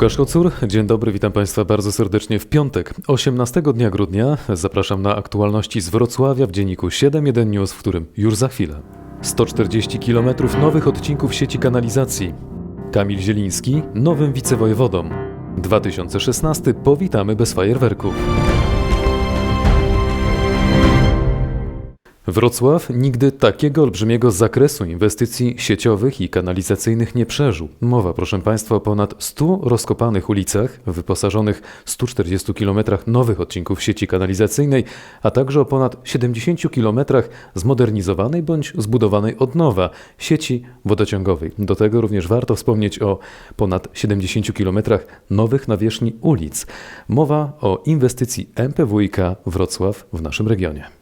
Łukasz Kocur, dzień dobry, witam Państwa bardzo serdecznie w piątek, 18 dnia grudnia. Zapraszam na aktualności z Wrocławia w dzienniku 7.1 News, w którym już za chwilę. 140 km nowych odcinków sieci kanalizacji. Kamil Zieliński nowym wicewojewodą. 2016 powitamy bez fajerwerków. Wrocław nigdy takiego olbrzymiego zakresu inwestycji sieciowych i kanalizacyjnych nie przeżył. Mowa, proszę Państwa, o ponad 100 rozkopanych ulicach, wyposażonych w 140 km nowych odcinków sieci kanalizacyjnej, a także o ponad 70 km zmodernizowanej bądź zbudowanej od nowa sieci wodociągowej. Do tego również warto wspomnieć o ponad 70 km nowych nawierzchni ulic. Mowa o inwestycji MPWiK Wrocław w naszym regionie.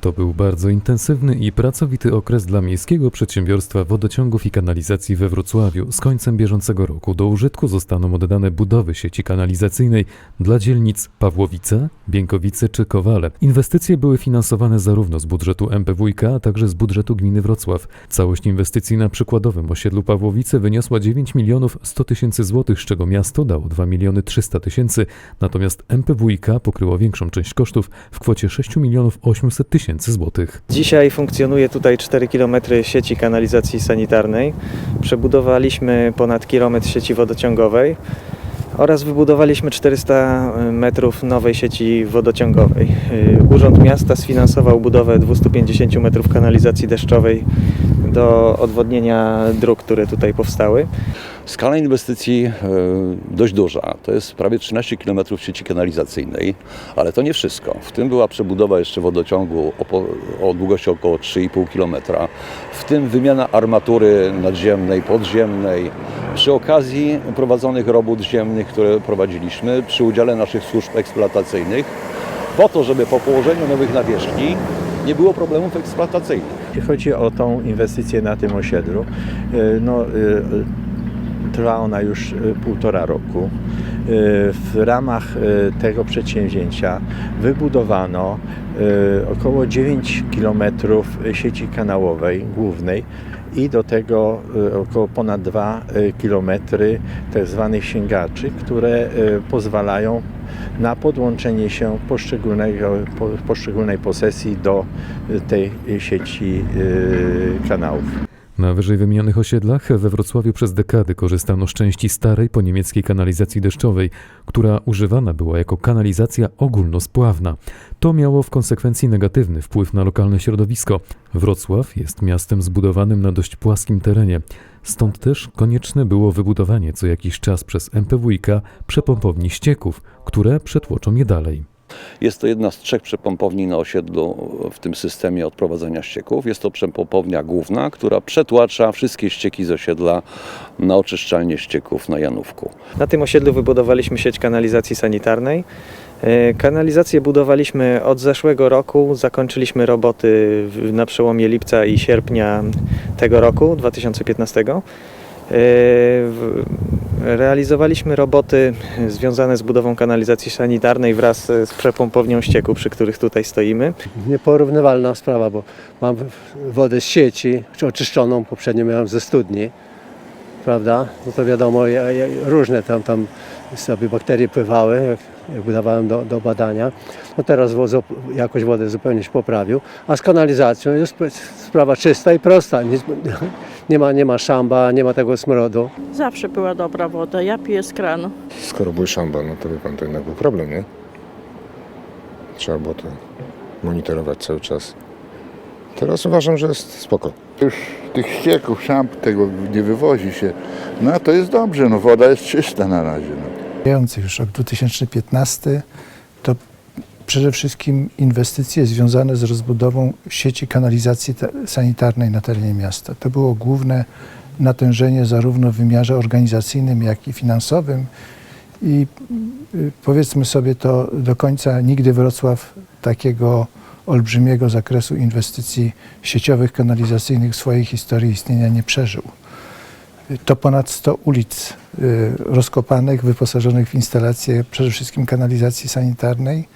To był bardzo intensywny i pracowity okres dla Miejskiego Przedsiębiorstwa Wodociągów i Kanalizacji we Wrocławiu. Z końcem bieżącego roku do użytku zostaną oddane budowy sieci kanalizacyjnej dla dzielnic Pawłowice, Biękowice czy Kowale. Inwestycje były finansowane zarówno z budżetu MPWiK, a także z budżetu gminy Wrocław. Całość inwestycji na przykładowym osiedlu Pawłowice wyniosła 9 milionów 100 tysięcy złotych, z czego miasto dało 2 miliony 300 tysięcy, natomiast MPWiK pokryło większą część kosztów w kwocie 6 milionów 800 tysięcy złotych. Dzisiaj funkcjonuje tutaj 4 km sieci kanalizacji sanitarnej. Przebudowaliśmy ponad kilometr sieci wodociągowej oraz wybudowaliśmy 400 metrów nowej sieci wodociągowej. Yy, Urząd Miasta sfinansował budowę 250 metrów kanalizacji deszczowej do odwodnienia dróg, które tutaj powstały. Skala inwestycji e, dość duża. To jest prawie 13 km sieci kanalizacyjnej, ale to nie wszystko. W tym była przebudowa jeszcze wodociągu o, długości około 3,5 km, w tym wymiana armatury nadziemnej, podziemnej. Przy okazji prowadzonych robót ziemnych, które prowadziliśmy, przy udziale naszych służb eksploatacyjnych, po to, żeby po położeniu nowych nawierzchni nie było problemów eksploatacyjnych. Jeśli chodzi o tą inwestycję na tym osiedlu, y, no, y, trwa ona już y, półtora roku. Y, W ramach y, tego przedsięwzięcia wybudowano około 9 km sieci kanałowej głównej i do tego około ponad 2 km zwanych sięgaczy, które pozwalają na podłączenie się poszczególnej posesji do tej sieci kanałów. Na wyżej wymienionych osiedlach we Wrocławiu przez dekady korzystano z części starej po niemieckiej kanalizacji deszczowej, która używana była jako kanalizacja ogólnospławna. To miało w konsekwencji negatywny wpływ na lokalne środowisko. Wrocław jest miastem zbudowanym na dość płaskim terenie. Stąd też konieczne było wybudowanie co jakiś czas przez MPWiK przepompowni ścieków, które przetłoczą je dalej. Jest to jedna z trzech przepompowni na osiedlu w tym systemie odprowadzania ścieków. Jest to przepompownia główna, która przetłacza wszystkie ścieki z osiedla na oczyszczalnię ścieków na Janówku. Na tym osiedlu wybudowaliśmy sieć kanalizacji sanitarnej. E, Kanalizację budowaliśmy od zeszłego roku. Zakończyliśmy roboty na przełomie lipca i sierpnia tego roku, 2015. W- Realizowaliśmy roboty związane z budową kanalizacji sanitarnej wraz z przepompownią ścieku, przy których tutaj stoimy. nieporównywalna sprawa, bo mam wodę z sieci, czy oczyszczoną, poprzednio miałem ze studni, prawda? No to wiadomo, ja, ja, różne tam, tam sobie bakterie pływały, jak, jak wydawałem do, do badania. No teraz wozo, jakość wody zupełnie się poprawił, a z kanalizacją jest sprawa czysta i prosta. Nic, nie, ma, nie ma szamba, nie ma tego smrodu. Zawsze była dobra woda. Ja piję z kranu. Skoro były szamba, no to wie pan, to jednak był problem, nie? Trzeba było to monitorować cały czas. Teraz uważam, że jest spoko. Już tych ścieków, szamp, tego nie wywozi się. No to jest dobrze, no woda jest czysta na razie. No. Już rok 2015 to przede wszystkim inwestycje związane z rozbudową sieci kanalizacji sanitarnej na terenie miasta. To było główne natężenie zarówno w wymiarze organizacyjnym, jak i finansowym. I y, powiedzmy sobie to do końca, nigdy Wrocław takiego olbrzymiego zakresu inwestycji sieciowych, kanalizacyjnych w swojej historii istnienia nie przeżył. To ponad 100 ulic y, rozkopanych, wyposażonych w instalacje przede wszystkim kanalizacji sanitarnej.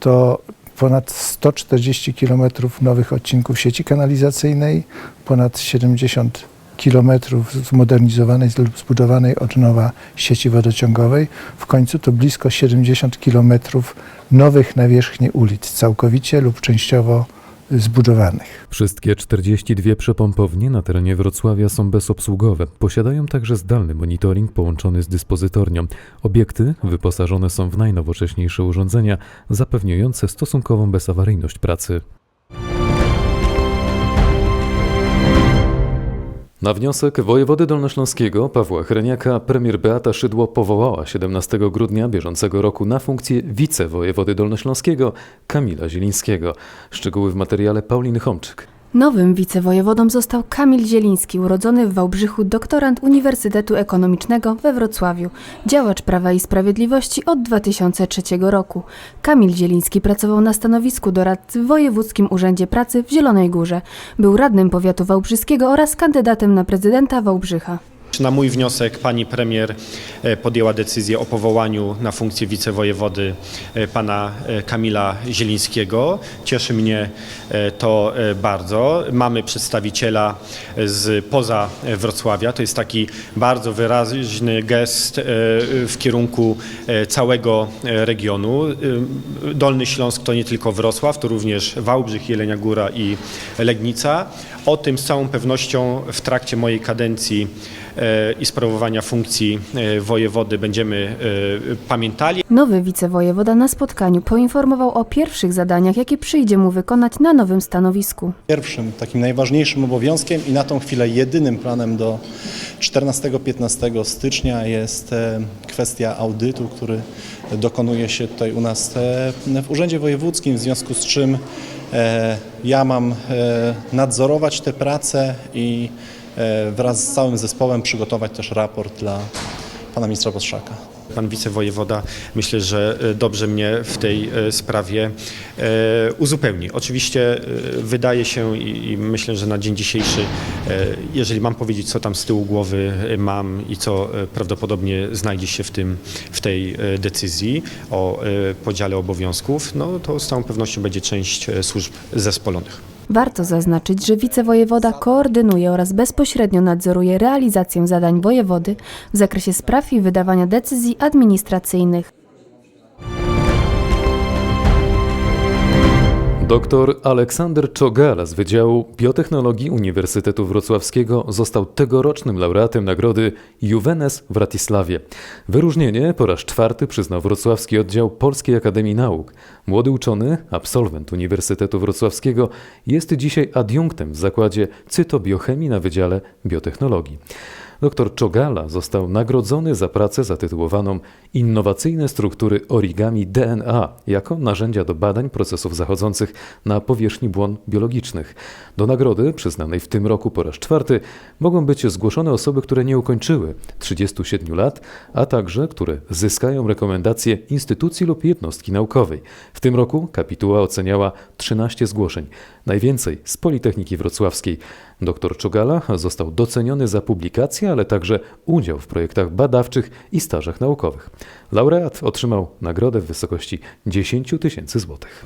To ponad 140 km nowych odcinków sieci kanalizacyjnej, ponad 70 kilometrów zmodernizowanej zbudowanej od nowa sieci wodociągowej. W końcu to blisko 70 kilometrów nowych na wierzchni ulic, całkowicie lub częściowo zbudowanych. Wszystkie 42 przepompownie na terenie Wrocławia są bezobsługowe. Posiadają także zdalny monitoring połączony z dyspozytornią. Obiekty wyposażone są w najnowocześniejsze urządzenia zapewniające stosunkową bezawaryjność pracy. Na wniosek wojewody dolnośląskiego Pawła Hreniaka premier Beata Szydło powołała 17 grudnia bieżącego roku na funkcję wicewojewody dolnośląskiego Kamila Zielińskiego. Szczegóły w materiale Pauliny Homczyk. Nowym wicewojewodą został Kamil Zieliński, urodzony w Wałbrzychu, doktorant Uniwersytetu Ekonomicznego we Wrocławiu, działacz Prawa i Sprawiedliwości od 2003 roku. Kamil Zieliński pracował na stanowisku doradcy w Wojewódzkim Urzędzie Pracy w Zielonej Górze. Był radnym powiatu wałbrzyskiego oraz kandydatem na prezydenta Wałbrzycha. Na mój wniosek pani premier e, podjęła decyzję o powołaniu na funkcję wicewojewody e, pana e, Kamila Zielińskiego. Cieszy mnie to bardzo. Mamy przedstawiciela z poza Wrocławia. To jest taki bardzo wyraźny gest w kierunku całego regionu. Dolny Śląsk to nie tylko Wrocław, to również Wałbrzych, Jelenia Góra i Legnica. O tym z całą pewnością w trakcie mojej kadencji e, i sprawowania funkcji e, wojewody będziemy e, pamiętali. Nowy wicewojewoda na spotkaniu poinformował o pierwszych zadaniach, jakie przyjdzie mu wykonać na nowym stanowisku. Pierwszym, takim najważniejszym obowiązkiem i na tą chwilę jedynym planem do 14-15 stycznia jest kwestia audytu, który dokonuje się tutaj u nas w Urzędzie Wojewódzkim, w związku z czym ja mam e, nadzorować te prace i e, wraz z całym zespołem przygotować też raport dla pana ministra Postrzaka. Pan wicewojewoda myślę, że e, dobrze mnie w tej e, sprawie e, uzupełni. Oczywiście wydaje się i myślę, że na dzień dzisiejszy, jeżeli mam powiedzieć, co tam z tyłu głowy mam i co prawdopodobnie znajdzie się w, tym, w tej decyzji o podziale obowiązków, no to z całą pewnością będzie część służb zespolonych. Warto zaznaczyć, że wicewojewoda koordynuje oraz bezpośrednio nadzoruje realizację zadań wojewody w zakresie spraw i wydawania decyzji administracyjnych. Dr Aleksander Czogala z Wydziału Biotechnologii Uniwersytetu Wrocławskiego został tegorocznym laureatem nagrody Juvenes w Wratysławie. Wyróżnienie po raz czwarty przyznał Wrocławski Oddział Polskiej Akademii Nauk. Młody uczony, absolwent Uniwersytetu Wrocławskiego, jest dzisiaj adiunktem w zakładzie cytobiochemii na Wydziale Biotechnologii. Dr Czogala został nagrodzony za pracę zatytułowaną Innowacyjne struktury origami DNA jako narzędzia do badań procesów zachodzących na powierzchni błon biologicznych. Do nagrody, przyznanej w tym roku po raz czwarty, mogą być zgłoszone osoby, które nie ukończyły 37 lat, a także które zyskają rekomendacje instytucji lub jednostki naukowej. W tym roku kapituła oceniała 13 zgłoszeń, najwięcej z Politechniki Wrocławskiej. Dr Czogala został doceniony za publikacje, ale także udział w projektach badawczych i stażach naukowych. Laureat otrzymał nagrodę w wysokości 10 tysięcy złotych.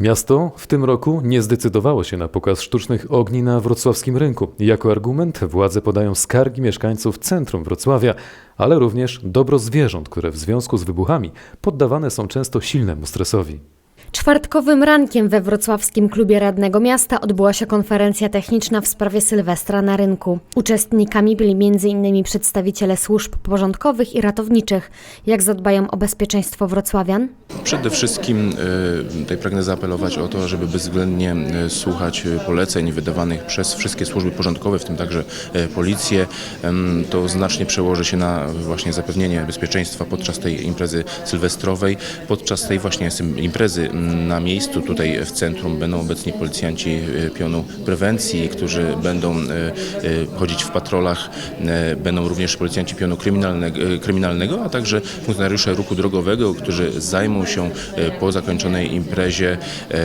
Miasto w tym roku nie zdecydowało się na pokaz sztucznych ogni na wrocławskim rynku. Jako argument władze podają skargi mieszkańców centrum Wrocławia, ale również dobro zwierząt, które w związku z wybuchami poddawane są często silnemu stresowi. Czwartkowym rankiem we wrocławskim klubie Radnego Miasta odbyła się konferencja techniczna w sprawie Sylwestra na rynku. Uczestnikami byli m.in. przedstawiciele służb porządkowych i ratowniczych. Jak zadbają o bezpieczeństwo wrocławian? Przede wszystkim e, tutaj pragnę zaapelować o to, żeby bezwzględnie e, słuchać e, poleceń wydawanych przez wszystkie służby porządkowe, w tym także policję. To znacznie przełoży się na właśnie zapewnienie bezpieczeństwa podczas tej imprezy sylwestrowej. Podczas tej właśnie imprezy na miejscu tutaj w centrum będą obecni policjanci e, pionu prewencji, którzy będą e, e, chodzić w patrolach. Będą również policjanci pionu kryminalnego, a także funkcjonariusze ruchu drogowego, którzy zajmą się po zakończonej imprezie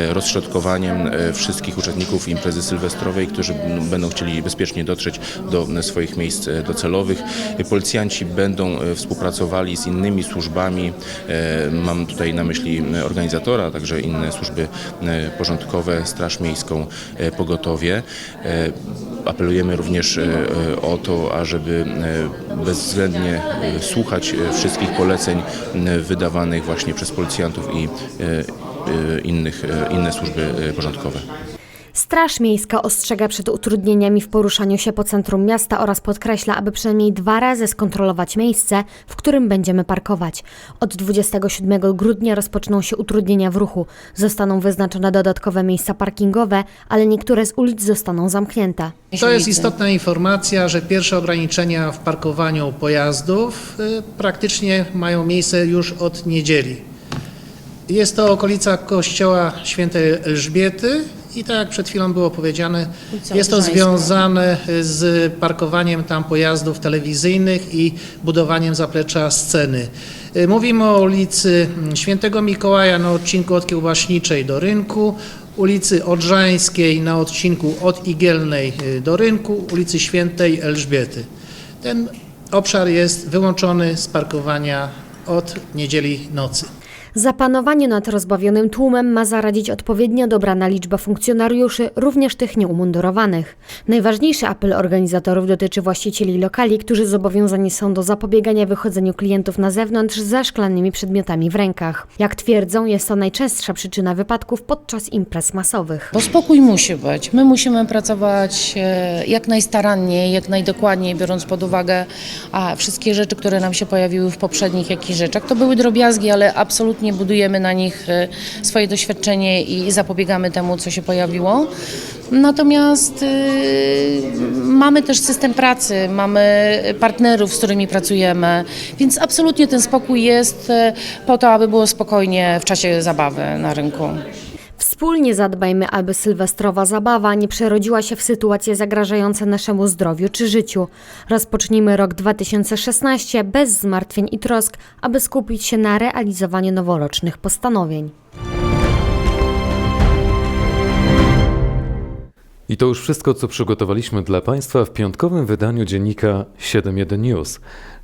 rozszczotkowaniem e, wszystkich uczestników imprezy sylwestrowej, którzy będą chcieli bezpiecznie dotrzeć do swoich miejsc docelowych. Policjanci będą współpracowali z innymi służbami. Mam tutaj na myśli organizatora, także inne służby e, porządkowe, Straż Miejską, e, Pogotowie. E, Apelujemy również o to, ażeby bezwzględnie słuchać wszystkich poleceń wydawanych właśnie przez policjantów i innych, inne służby porządkowe. Straż Miejska ostrzega przed utrudnieniami w poruszaniu się po centrum miasta oraz podkreśla, aby przynajmniej dwa razy skontrolować miejsce, w którym będziemy parkować. Od 27 grudnia rozpoczną się utrudnienia w ruchu. Zostaną wyznaczone dodatkowe miejsca parkingowe, ale niektóre z ulic zostaną zamknięte. To jest istotna informacja, że pierwsze ograniczenia w parkowaniu pojazdów y, praktycznie mają miejsce już od niedzieli. Jest to okolica kościoła świętej Elżbiety i tak jak przed chwilą było powiedziane, jest to związane z parkowaniem tam pojazdów telewizyjnych i budowaniem zaplecza sceny. Y, Mówimy o ulicy Świętego Mikołaja na odcinku od Kiełbaśniczej do rynku, ulicy Odrzańskiej na odcinku od Igielnej y, do rynku, ulicy Świętej Elżbiety. Ten obszar jest wyłączony z parkowania od niedzieli nocy. Zapanowaniu nad rozbawionym tłumem ma zaradzić odpowiednio dobrana liczba funkcjonariuszy, również tych nieumundurowanych. Najważniejszy apel organizatorów dotyczy właścicieli lokali, którzy zobowiązani są do zapobiegania wychodzeniu klientów na zewnątrz ze szklanymi przedmiotami w rękach. Jak twierdzą, jest to najczęstsza przyczyna wypadków podczas imprez masowych. Bo spokój musi być. My musimy pracować e, jak najstaranniej, jak najdokładniej, biorąc pod uwagę wszystkie rzeczy, które nam się pojawiły w poprzednich jakichś rzeczach. To były drobiazgi, ale absolutnie budujemy na nich e, swoje doświadczenie i zapobiegamy temu, co się pojawiło. Natomiast e, mamy też system pracy, mamy partnerów, z którymi pracujemy, więc absolutnie ten spokój jest e, po to, aby było spokojnie w czasie zabawy na rynku. Wspólnie zadbajmy, aby sylwestrowa zabawa nie przerodziła się w sytuacje zagrażające naszemu zdrowiu czy życiu. Rozpocznijmy rok 2016 bez zmartwień i trosk, aby skupić się na realizowaniu noworocznych postanowień. I to już wszystko, co przygotowaliśmy dla Państwa w piątkowym wydaniu dziennika 7.1 News.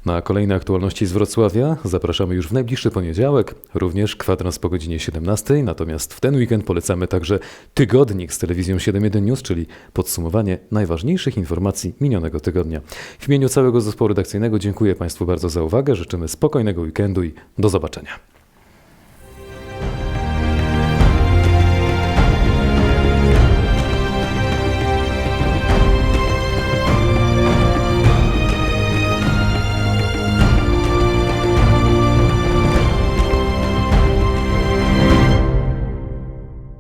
Na kolejne aktualności z Wrocławia zapraszamy już w najbliższy poniedziałek, również kwadrans po godzinie 17. Natomiast w ten weekend polecamy także tygodnik z telewizją 7.1 News, czyli podsumowanie najważniejszych informacji minionego tygodnia. W imieniu całego zespołu redakcyjnego dziękuję Państwu bardzo za uwagę, życzymy spokojnego weekendu i do zobaczenia.